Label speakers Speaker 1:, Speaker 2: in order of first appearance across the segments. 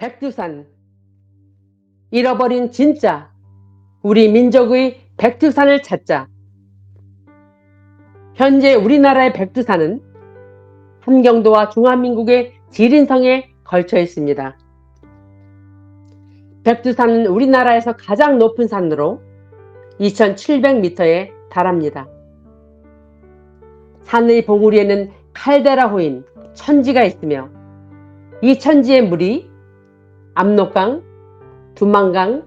Speaker 1: 백두산. 잃어버린 진짜 우리 민족의 백두산을 찾자. 현재 우리나라의 백두산은 함경도와 중화민국의 지린성에 걸쳐 있습니다. 백두산은 우리나라에서 가장 높은 산으로 2700m에 달합니다. 산의 봉우리에는 칼데라 호인 천지가 있으며 이 천지의 물이 압록강, 두만강,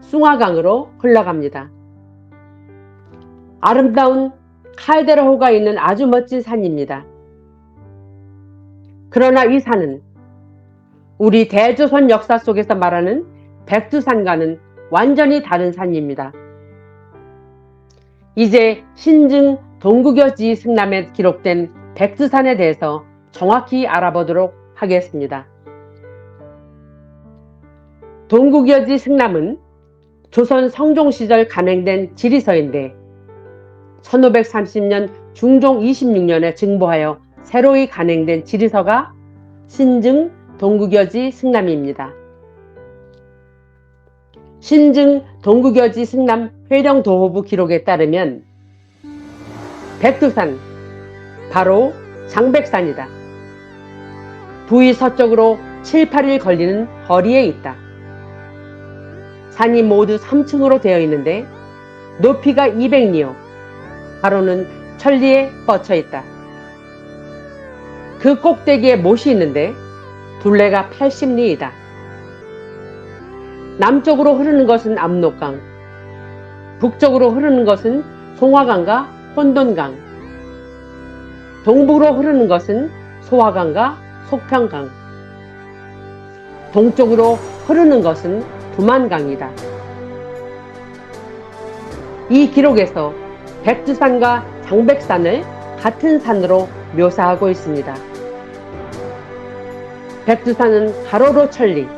Speaker 1: 숭화강으로 흘러갑니다. 아름다운 칼데라호가 있는 아주 멋진 산입니다. 그러나 이 산은 우리 대조선 역사 속에서 말하는 백두산과는 완전히 다른 산입니다. 이제 신증 동국여지 승남에 기록된 백두산에 대해서 정확히 알아보도록 하겠습니다. 동국여지 승남은 조선 성종 시절 간행된 지리서인데 1530년 중종 26년에 증보하여 새로이 간행된 지리서가 신증 동국여지 승남입니다. 신증 동국여지 승남 회령도호부 기록에 따르면 백두산 바로 장백산이다. 부위 서쪽으로 7, 8일 걸리는 거리에 있다. 산이 모두 3층으로 되어 있는데 높이가 200리요. 가로는 천리에 뻗쳐 있다. 그 꼭대기에 못이 있는데 둘레가 80리이다. 남쪽으로 흐르는 것은 압록강, 북쪽으로 흐르는 것은 송화강과 혼돈강, 동북으로 흐르는 것은 소화강과 속평강, 동쪽으로 흐르는 것은 두만강이다. 이 기록에서 백두산과 장백산을 같은 산으로 묘사하고 있습니다. 백두산은 가로로 천리,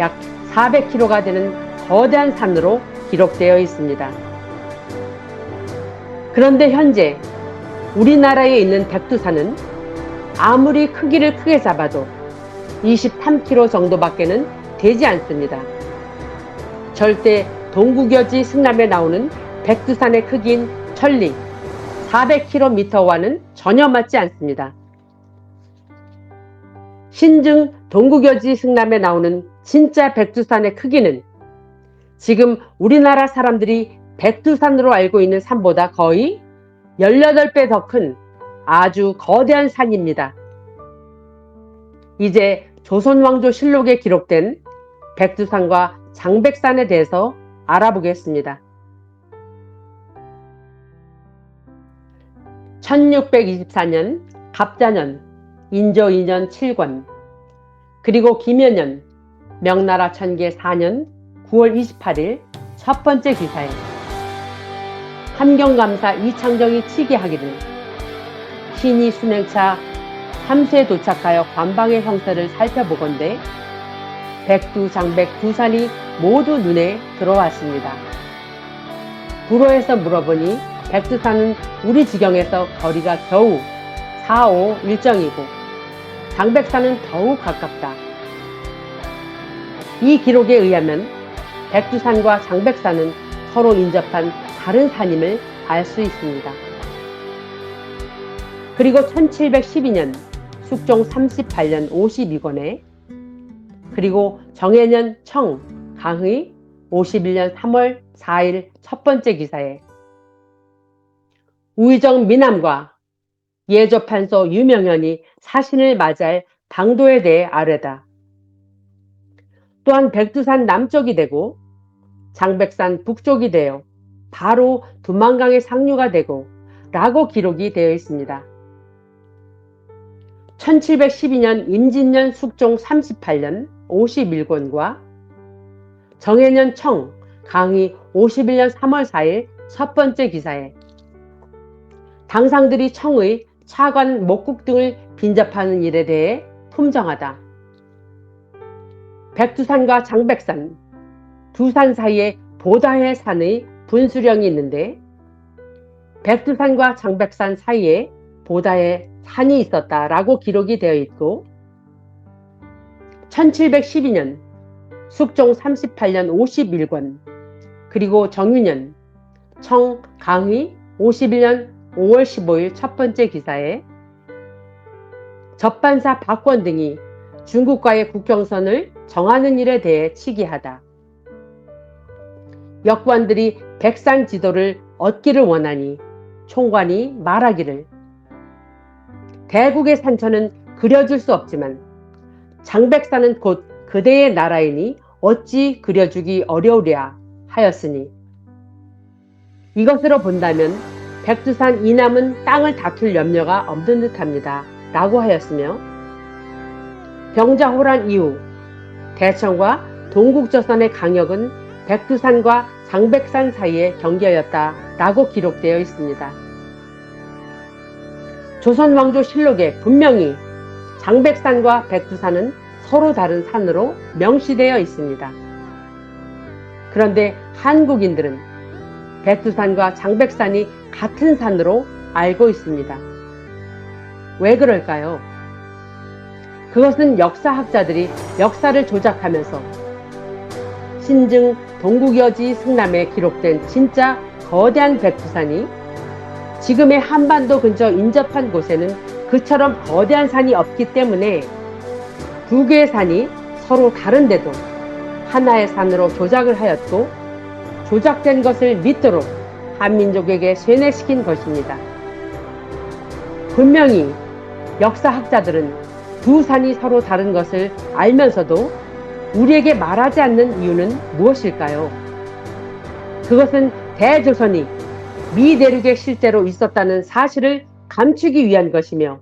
Speaker 1: 약 400km가 되는 거대한 산으로 기록되어 있습니다. 그런데 현재 우리나라에 있는 백두산은 아무리 크기를 크게 잡아도 23km 정도밖에는 되지 않습니다. 절대 동국여지 승남에 나오는 백두산의 크기인 천리 400km와는 전혀 맞지 않습니다. 신증 동국여지 승남에 나오는 진짜 백두산의 크기는 지금 우리나라 사람들이 백두산으로 알고 있는 산보다 거의 18배 더 큰 아주 거대한 산입니다. 이제 조선왕조 실록에 기록된 백두산과 장백산에 대해서 알아보겠습니다. 1624년 갑자년 인조 2년 7권 그리고 김여년 명나라 천계 4년 9월 28일 첫 번째 기사에 함경감사 이창정이 치기하기를 신이 수명차 3세에 도착하여 관방의 형태를 살펴보건대 백두, 장백 두 산이 모두 눈에 들어왔습니다. 불어에서 물어보니 백두산은 우리 지경에서 거리가 겨우 4, 5 일정이고 장백산은 더욱 가깝다. 이 기록에 의하면 백두산과 장백산은 서로 인접한 다른 산임을 알 수 있습니다. 그리고 1712년 숙종 38년 52권에 그리고 정해년 청 강의 51년 3월 4일 첫 번째 기사에 우의정 미남과 예조판소 유명현이 사신을 맞이할 방도에 대해 아뢰다. 또한 백두산 남쪽이 되고 장백산 북쪽이 되어 바로 두만강의 상류가 되고 라고 기록이 되어 있습니다. 1712년 임진년 숙종 38년 51권과 정해년 청 강의 51년 3월 4일 첫 번째 기사에 당상들이 청의 차관 목국 등을 빈접하는 일에 대해 품정하다. 백두산과 장백산 두 산 사이에 보다해 산의 분수령이 있는데 백두산과 장백산 사이에 보다해 산이 있었다라고 기록이 되어 있고 1712년 숙종 38년 51권 그리고 정유년 청 강의 51년 5월 15일 첫 번째 기사에 접반사 박권 등이 중국과의 국경선을 정하는 일에 대해 치기하다. 역관들이 백상 지도를 얻기를 원하니 총관이 말하기를 대국의 산천은 그려줄 수 없지만 장백산은 곧 그대의 나라이니 어찌 그려주기 어려우랴 하였으니 이것으로 본다면 백두산 이남은 땅을 다툴 염려가 없는 듯합니다. 라고 하였으며 병자호란 이후 대청과 동국조선의 강역은 백두산과 장백산 사이의 경계였다 라고 기록되어 있습니다. 조선왕조 실록에 분명히 장백산과 백두산은 서로 다른 산으로 명시되어 있습니다. 그런데 한국인들은 백두산과 장백산이 같은 산으로 알고 있습니다. 왜 그럴까요? 그것은 역사학자들이 역사를 조작하면서 신증 동국여지 승남에 기록된 진짜 거대한 백두산이 지금의 한반도 근처 인접한 곳에는 그처럼 거대한 산이 없기 때문에 두 개의 산이 서로 다른데도 하나의 산으로 조작을 하였고 조작된 것을 믿도록 한민족에게 세뇌시킨 것입니다. 분명히 역사학자들은 두 산이 서로 다른 것을 알면서도 우리에게 말하지 않는 이유는 무엇일까요? 그것은 대조선이 미 대륙에 실제로 있었다는 사실을 감추기 위한 것이며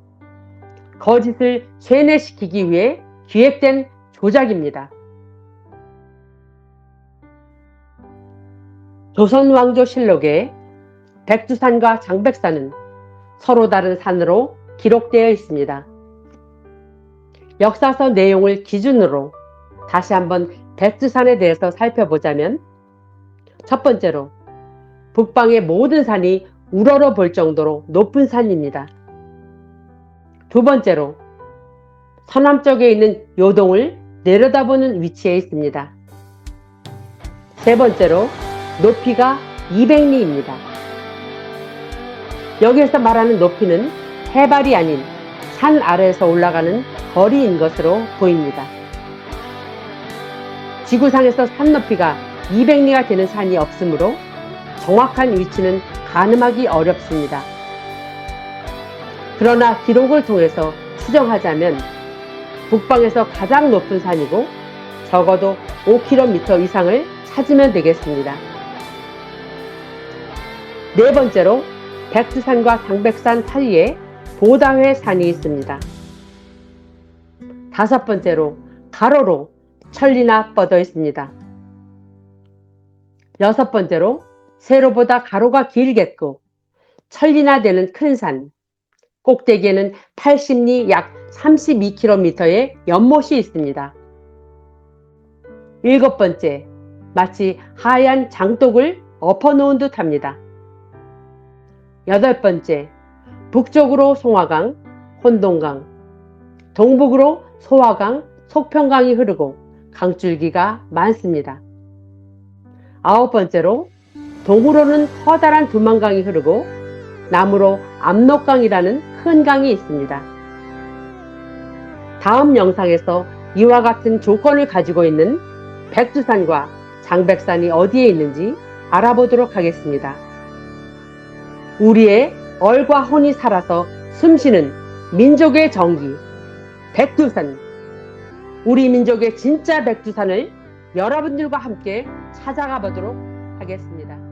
Speaker 1: 거짓을 쇠뇌시키기 위해 기획된 조작입니다. 조선왕조실록에 백두산과 장백산은 서로 다른 산으로 기록되어 있습니다. 역사서 내용을 기준으로 다시 한번 백두산에 대해서 살펴보자면 첫 번째로 북방의 모든 산이 우러러 볼 정도로 높은 산입니다. 두 번째로 서남쪽에 있는 요동을 내려다보는 위치에 있습니다. 세 번째로 높이가 200리입니다. 여기에서 말하는 높이는 해발이 아닌 산 아래에서 올라가는 거리인 것으로 보입니다. 지구상에서 산 높이가 200리가 되는 산이 없으므로 정확한 위치는 가늠하기 어렵습니다. 그러나 기록을 통해서 추정하자면 북방에서 가장 높은 산이고 적어도 5km 이상을 찾으면 되겠습니다. 네 번째로 백두산과 장백산 사이에 보다회 산이 있습니다. 다섯 번째로 가로로 천리나 뻗어 있습니다. 여섯 번째로 세로보다 가로가 길겠고 천리나 되는 큰 산, 꼭대기에는 80리 약 32km의 연못이 있습니다. 일곱 번째, 마치 하얀 장독을 엎어놓은 듯 합니다. 여덟 번째, 북쪽으로 송화강, 혼동강, 동북으로 소화강, 속평강이 흐르고 강줄기가 많습니다. 아홉 번째로 동으로는 커다란 두만강이 흐르고 남으로 압록강이라는 큰 강이 있습니다. 다음 영상에서 이와 같은 조건을 가지고 있는 백두산과 장백산이 어디에 있는지 알아보도록 하겠습니다. 우리의 얼과 혼이 살아서 숨쉬는 민족의 정기, 백두산. 우리 민족의 진짜 백두산을 여러분들과 함께 찾아가 보도록 하겠습니다.